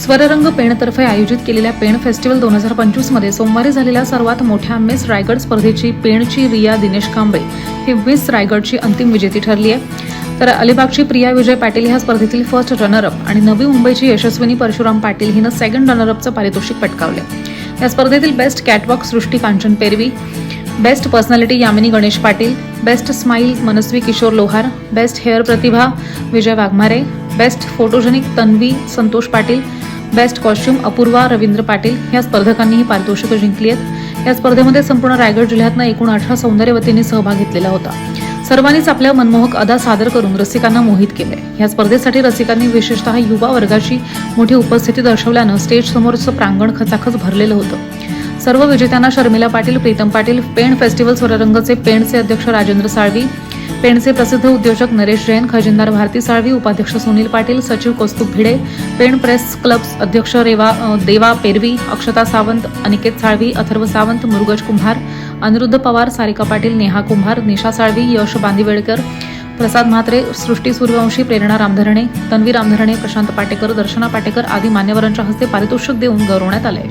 स्वररंग पेणतर्फे आयोजित केलेल्या पेण फेस्टिवल दोन हजार पंचवीसमध्ये सोमवारी झालेल्या सर्वात मोठ्या मिस रायगड स्पर्धेची पेणची रिया दिनेश कांबळे ही मिस रायगडची अंतिम विजेती ठरली आहे. तर अलिबागची प्रिया विजय पाटील ह्या स्पर्धेतील फर्स्ट रनरअप आणि नवी मुंबईची यशस्विनी परशुराम पाटील हिनं सेकंड रनरअपचं पारितोषिक पटकावले या स्पर्धेतील best catwalk Srushti Kanchan Pervi best personality Yamini Ganesh Patil best smile Manasvi Kishor Lohar best hair Pratibha Vijay Waghmare best photogenic Tanvi Santosh Patil best costume Apurva Ravindra Patil या स्पर्धकांनीही पारितोषिकं जिंकली आहेत. या स्पर्धेमध्ये संपूर्ण रायगड जिल्ह्यातनं एकूण अठरा सौंदर्यवतींनी सहभाग घेतलेला होता. सर्वांनीच आपल्या मनमोहक अदा सादर करून रसिकांना मोहित केले या स्पर्धेसाठी रसिकांनी विशेषतः युवा वर्गाची मोठी उपस्थिती दर्शवल्यानं स्टेज समोरचं प्रांगण खचाखच भरलेलं होतं. सर्व विजेत्यांना शर्मिला पाटील प्रीतम पाटील पेण फेस्टिवल स्वररंगचे पेणचे अध्यक्ष राजेंद्र साळवी पेणचे प्रसिद्ध उद्योजक नरेश जैन खजिनदार भारती साळवी उपाध्यक्ष सुनील पाटील सचिव कौस्तुभ भिडे पेण प्रेस क्लब अध्यक्ष रेवा देवा पेरवी अक्षता सावंत अनिकेत साळवी अथर्व सावंत मुरुगज कुंभार अनिरुद्ध पवार सारिका पाटील नेहा कुंभार निशा साळवी यश बांदिवेळकर प्रसाद म्हात्रे सृष्टी सूर्यवंशी प्रेरणा रामधरणे तन्वी रामधरणे प्रशांत पाटेकर दर्शना पाटेकर आदी मान्यवरांच्या हस्ते पारितोषिक देऊन गौरवण्यात आले.